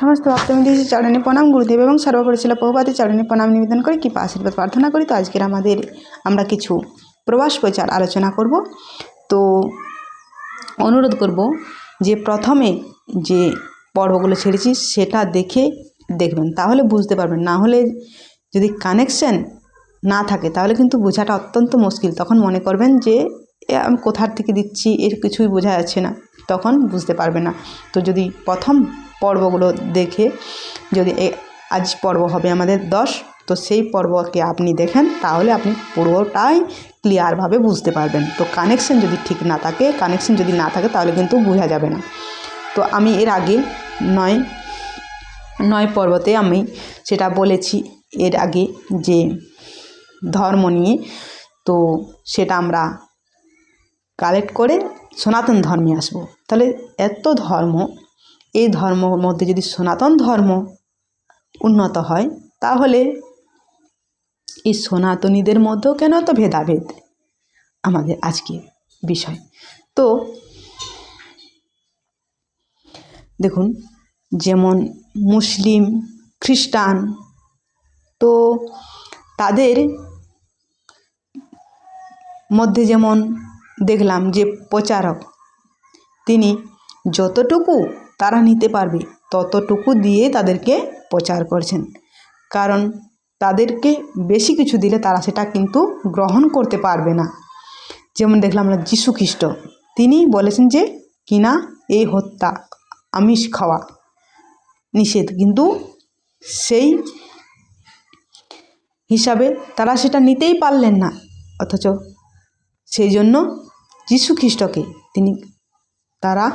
সমস্ত ভক্তবৃন্দ চরণে প্রণাম গুরুদেব এবং সর্বোপরি ছিল বহুবাদী চরণে প্রণাম নিবেদন করে কৃপা আশীর্বাদ প্রার্থনা করি। তো আজকের আমাদের আমরা কিছু প্রবাস প্রচার আলোচনা করব। তো অনুরোধ করব যে প্রথমে যে পর্বগুলো ছেড়েছি সেটা দেখে দেখবেন, তাহলে বুঝতে পারবেন। না হলে যদি কানেকশন না থাকে, তাহলে কিন্তু বোঝাটা অত্যন্ত মুশকিল। তখন মনে করবেন যে আমি কোথার থেকে দিচ্ছি? এর কিছুই বোঝা যাচ্ছে না। তখন বুঝতে পারবে না। তো যদি প্রথম পর্বগুলো দেখে যদি আজ পর্ব হবে আমাদের দশ, তো সেই পর্বকে আপনি দেখেন, তাহলে আপনি পুরোটাই ক্লিয়ারভাবে বুঝতে পারবেন। তো কানেকশন যদি ঠিক না থাকে কানেকশন যদি না থাকে, তাহলে কিন্তু বোঝা যাবে না। তো আমি এর আগে নয় নয় পর্বতে আমি সেটা বলেছি এর আগে যে ধর্ম নিয়ে, তো সেটা আমরা কালেক্ট করে সনাতন ধর্মে আসব। তাহলে এত ধর্ম, এই ধর্মর মধ্যে যদি সনাতন ধর্ম উন্নত হয়, তাহলে এই সনাতনীদের মধ্যেও কেন এত ভেদাভেদ? আমাদের আজকে বিষয়। তো, দেখুন, যেমন মুসলিম, খ্রিস্টান, তো তাদের মধ্যে যেমন দেখলাম যে প্রচারক। তিনি যতটুকু তারা নিতে পারবে, ততটুকু দিয়ে তাদেরকে প্রচার করছেন। কারণ তাদেরকে বেশি কিছু দিলে তারা সেটা কিন্তু গ্রহণ করতে পারবে না। যেমন দেখলাম আমরা যীশু খ্রিস্ট। তিনি বলেছেন যে কিনা এই হত্যা, আমিষ খাওয়া নিষেধ। কিন্তু সেই হিসাবে তারা সেটা নিতেই পারলেন না। অথচ সেই জন্য যীশু খ্রিস্টকে তিনি তারা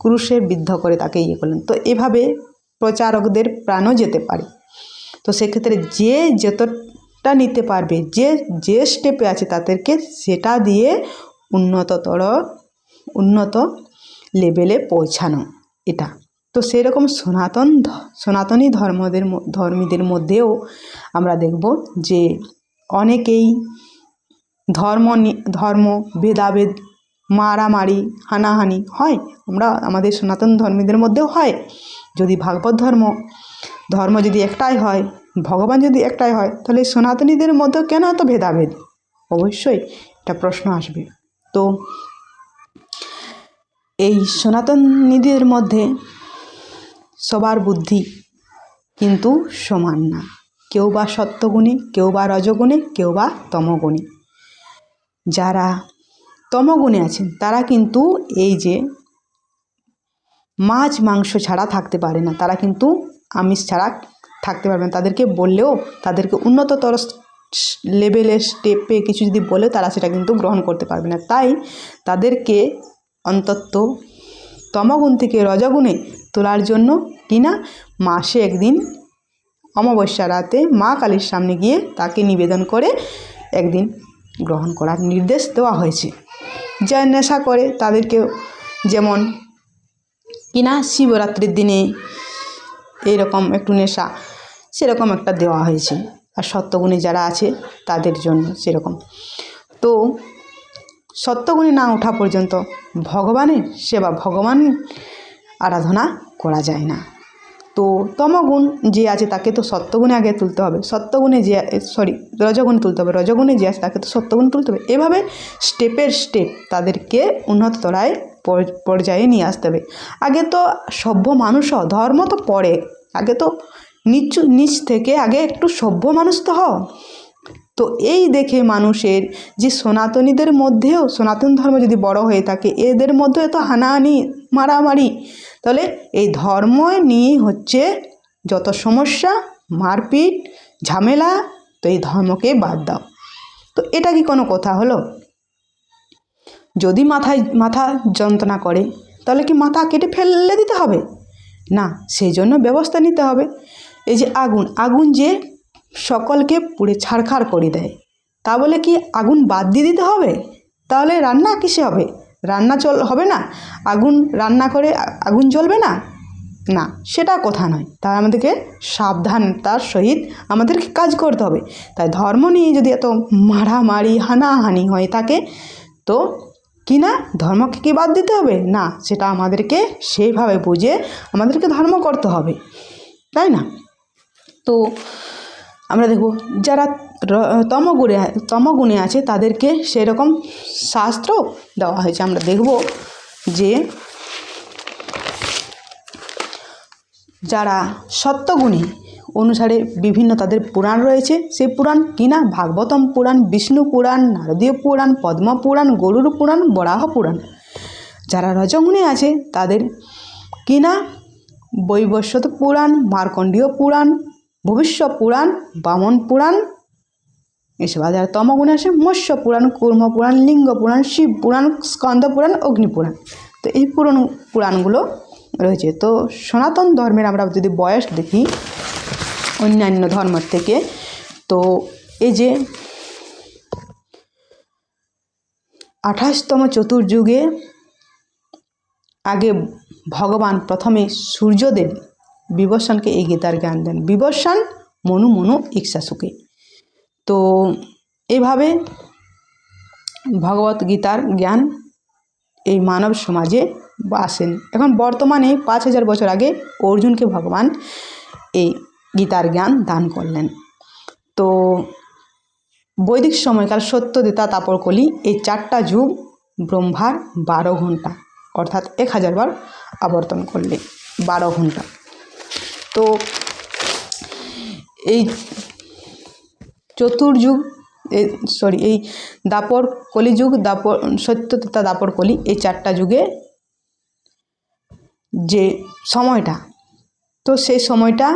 ক্রুশে বিদ্ধ করে তাকে ইয়ে করলেন। তো এভাবে প্রচারকদের প্রাণও যেতে পারে। তো সেক্ষেত্রে যে যতটা নিতে পারবে, যে যে স্টেপে আছে তাদেরকে সেটা দিয়ে উন্নততর, উন্নত লেভেলে পৌঁছানো এটা। তো সেরকম সনাতন সনাতনী ধর্মদের ধর্মীদের মধ্যেও আমরা দেখব যে অনেকেই ধর্ম ধর্ম, ভেদাভেদ, মারামারি, হানাহানি হয়। আমরা আমাদের সনাতন ধর্মীদের মধ্যেও হয়। যদি ভাগবত ধর্ম ধর্ম যদি একটাই হয়, ভগবান যদি একটাই হয়, তাহলে সনাতনীদের মধ্যেও কেন এত ভেদাভেদ? অবশ্যই একটা প্রশ্ন আসবে। তো এই সনাতনীদের মধ্যে সবার বুদ্ধি কিন্তু সমান না। কেউ বা সত্যগুণী কেউ বা রজগুণে, কেউ বা তমগুণী। যারা তমগুণে আছেন, তারা কিন্তু এই যে মাছ, মাংস ছাড়া থাকতে পারে না। তারা কিন্তু আমিষ ছাড়া থাকতে পারবে না। তাদেরকে বললেও, তাদেরকে উন্নততর লেভেলের স্টেপে কিছু যদি বলে, তারা সেটা কিন্তু গ্রহণ করতে পারবে না। তাই তাদেরকে অন্তত তমগুণ থেকে রজগুণে তোলার জন্য কিনা মাসে একদিন অমাবস্যা রাতে মা কালীর সামনে গিয়ে তাকে নিবেদন করে একদিন গ্রহণ করার নির্দেশ দেওয়া হয়েছে। যা নেশা করে তাদেরকে যেমন কিনা শিবরাত্রির দিনে এইরকম একটু নেশা, সেরকম একটা দেওয়া হয়েছে। আর সত্যগুণী যারা আছে, তাদের জন্য সেরকম। তো সত্যগুণী না ওঠা পর্যন্ত ভগবানের সেবা, ভগবান আরাধনা করা যায় না। তো তমগুণ যে আছে তাকে তো সত্যগুণে আগে তুলতে হবে। সত্যগুণে যে সরি রজগুণে তুলতে হবে। রজগুণে যে আছে তাকে তো সত্যগুণে তুলতে হবে। এভাবে স্টেপের স্টেপ তাদেরকে উন্নত পর- পর্যায়ে নিয়ে আসতে হবে। আগে তো সভ্য মানুষও ধর্ম তো পড়ে। আগে তো নিচু, নিচ থেকে আগে একটু সভ্য মানুষ তো হও। তো এই দেখে মানুষের যে সনাতনীদের মধ্যেও, সনাতন ধর্ম যদি বড় হয়ে থাকে, এদের মধ্যেও তো হানাহানি মারামারি। তাহলে এই ধর্ম নিয়েই হচ্ছে যত সমস্যা, মারপিট, ঝামেলা, তো এই ধর্মকে বাদ দাও। তো এটা কি কোনো কথা হলো? যদি মাথায়, মাথা যন্ত্রণা করে, তাহলে কি মাথা কেটে ফেলে দিতে হবে? না, সেই জন্য ব্যবস্থা নিতে হবে। এই যে আগুন আগুন যে সকলকে পুড়ে ছাড়খাড় করে দেয়, তা বলে কি আগুন বাদ দিয়ে দিতে হবে? তাহলে রান্না কিসে হবে? রান্না চল, হবে না? আগুন রান্না করে আগুন জ্বলবে না? না, সেটা কথা নয়। তাই আমাদেরকে সাবধানতার সহিত আমাদেরকে কাজ করতে হবে। তাই ধর্ম নিয়ে যদি এত মারামারি, হানাহানি হয়ে থাকে, তো কি না? ধর্মকে কি বাদ দিতে হবে? না, সেটা আমাদেরকে সেইভাবে বুঝে আমাদেরকে ধর্ম করতে হবে। তাই না? তো আমরা দেখব যারা তমগুণে তমগুণে আছে তাদেরকে সেরকম শাস্ত্র দেওয়া হয়েছে। আমরা দেখব যে যারা সত্যগুণী, অনুসারে বিভিন্ন তাদের পুরাণ রয়েছে। সেই পুরাণ কিনা ভাগবতম পুরাণ, বিষ্ণু পুরাণ, নারদীয় পুরাণ, পদ্ম পুরাণ, গরুর পুরাণ, বরাহ পুরাণ। যারা রজগুণে আছে তাদের কিনা বৈবস্বত পুরাণ, মার্কণ্ডীয় পুরাণ ভবিষ্য পুরাণ বামন পুরাণ এসব আছে আর তমগুণে আসে মৎস্য পুরাণ কুর্ম পুরাণ লিঙ্গ পুরাণ শিব পুরাণ স্কন্দ পুরাণ অগ্নি পুরাণ তো এই পুরাণ পুরাণগুলো রয়েছে। তো সনাতন ধর্মের আমরা যদি বয়স দেখি, অন্যান্য ধর্মের থেকে, তো এই যে আঠাশতম চতুর্যুগে আগে ভগবান প্রথমে সূর্যদেব বিবস্বানকে এই গীতার জ্ঞান দেন। বিবস্বান মনু মনু ইচ্ছাসুকে তো এইভাবে ভগবত গীতার জ্ঞান এই মানব সমাজে আসেন। এখন বর্তমানে পাঁচ হাজার বছর আগে অর্জুনকে ভগবান এই গীতার জ্ঞান দান করলেন। তো বৈদিক সময়কাল সত্যদিতা তাপরকলি এই চারটা যুগ ব্রহ্মার বারো ঘণ্টা অর্থাৎ এক হাজার বার আবর্তন করলে বারো ঘণ্টা তো এই চতুর্যুগ সরি এই দাপর কলিযুগ দাপর সত্যতা দাপর কলি, এই চারটা যুগে যে সময়টা, তো সেই সময়টা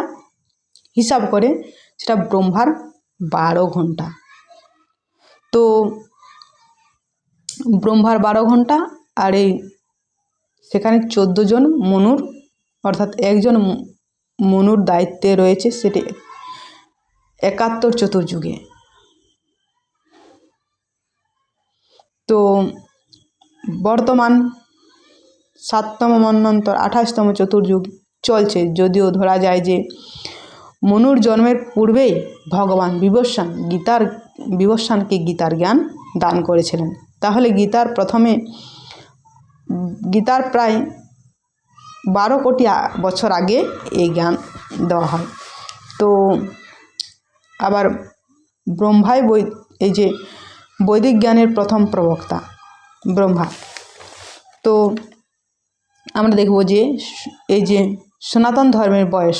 হিসাব করে সেটা ব্রহ্মার বারো ঘণ্টা। তো ব্রহ্মার বারো ঘণ্টা আর এই সেখানে চোদ্দ জন মনুর, অর্থাৎ একজন মনুর দায়িত্বে রয়েছে সেটি একাত্তর চতুর্যুগে। তো বর্তমান সাততম মন্বন্তর, আঠাশতম চতুর্যুগ চলছে। যদিও ধরা যায় যে মনুর জন্মের পূর্বেই ভগবান বিবস্বান গীতার বিবস্বানকে গীতার জ্ঞান দান করেছিলেন। তাহলে গীতার প্রথমে, গীতার প্রায় বারো কোটি বছর আগে এই জ্ঞান দেওয়া হয়। তো আবার ব্রহ্মাই বৈ এই যে বৈদিক জ্ঞানের প্রথম প্রবক্তা, ব্রহ্মা। তো আমরা দেখব যে এই যে সনাতন ধর্মের বয়স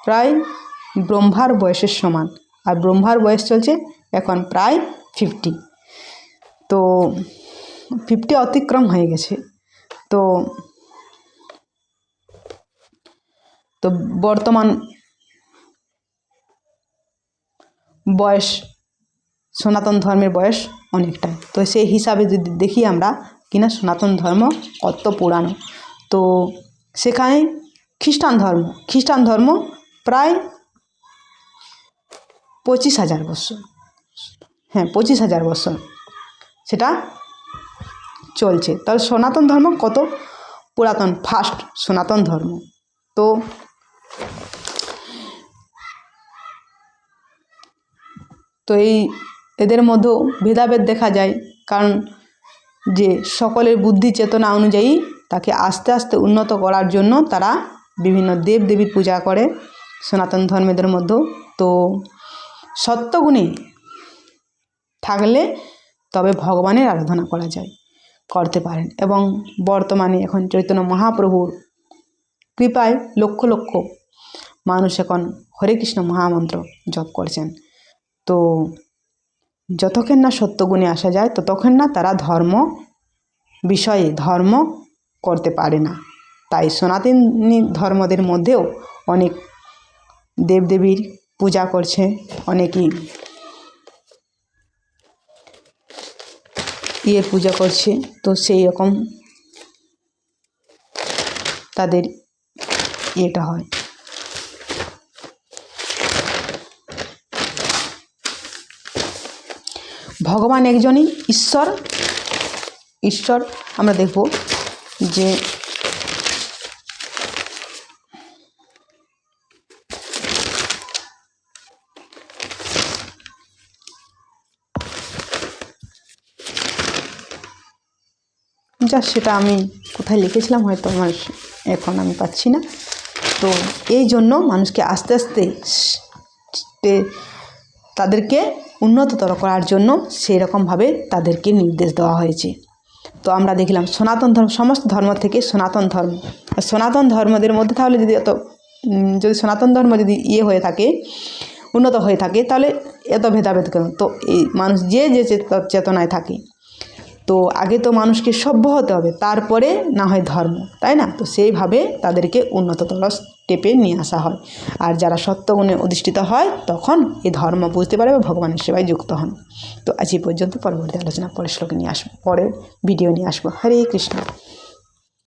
প্রায় ব্রহ্মার বয়সের সমান আর ব্রহ্মার বয়স চলছে এখন প্রায় ফিফটি তো ফিফটি অতিক্রম হয়ে গেছে। তো তো বর্তমান বয়স, সনাতন ধর্মের বয়স অনেকটাই তো সেই হিসাবে যদি দেখি আমরা কিনা সনাতন ধর্ম কত পুরানো। তো সেখানে খ্রিস্টান ধর্ম খ্রিস্টান ধর্ম প্রায় পঁচিশ হাজার বছর। হ্যাঁ পঁচিশ হাজার বছর সেটা চলছে। তাহলে সনাতন ধর্ম কত পুরাতন? ফার্স্ট সনাতন ধর্ম। তো তো এই এদের মধ্যেও ভেদাভেদ দেখা যায়, কারণ যে সকলের বুদ্ধি চেতনা অনুযায়ী তাকে আস্তে আস্তে উন্নত করার জন্য তারা বিভিন্ন দেব দেবীর পূজা করে সনাতন ধর্মেদের মধ্যেও। তো সত্যগুণে থাকলে তবে ভগবানের আরাধনা করা যায়, করতে পারেন। এবং বর্তমানে এখন চৈতন্য মহাপ্রভুর কৃপায় লক্ষ লক্ষ মানুষ এখন হরে কৃষ্ণ মহামন্ত্র জপ করছেন। তো যতক্ষণ না সত্যগুণে আসা যায়, ততক্ষণ না তারা ধর্ম বিষয়ে ধর্ম করতে পারে না। তাই সনাতনী ধর্মদের মধ্যেও অনেক দেবদেবীর পূজা করছে, অনেকেই ইয়ে পূজা করছে। তো সেই রকম তাদের ইয়েটা হয়। ভগবান একজনই, ঈশ্বর। ঈশ্বর আমরা দেখব যে পঞ্চাশ সেটা আমি কোথায় লিখেছিলাম হয়তো আমার এখন আমি পাচ্ছি না। তো এই জন্য মানুষকে আস্তে আস্তে তাদেরকে উন্নততর করার জন্য সেই রকমভাবে তাদেরকে নির্দেশ দেওয়া হয়েছে। তো আমরা দেখলাম সনাতন ধর্ম, সমস্ত ধর্ম থেকে সনাতন ধর্ম, সনাতন ধর্মদের মধ্যে তাহলে যদি এত যদি সনাতন ধর্ম যদি ইয়ে হয়ে থাকে, উন্নত হয়ে থাকে, তাহলে এত ভেদাভেদ কেন? তো এই মানুষ যে যে চেত- চেতনায় থাকে। তো আগে তো মানুষকে সভ্য হতে হবে, তারপরে না হয় ধর্ম, তাই না? তো সেইভাবে তাদেরকে উন্নততর স্টেপে নিয়ে আসা হয়। আর যারা সত্যগুণে অধিষ্ঠিত হয়, তখন এ ধর্ম বুঝতে পারে বা ভগবানের সেবায় যুক্ত হন। তো আজ এই পর্যন্ত, পরবর্তী আলোচনা, পরের শ্লোকে নিয়ে আসব, পরের ভিডিও নিয়ে আসব। হরে কৃষ্ণ।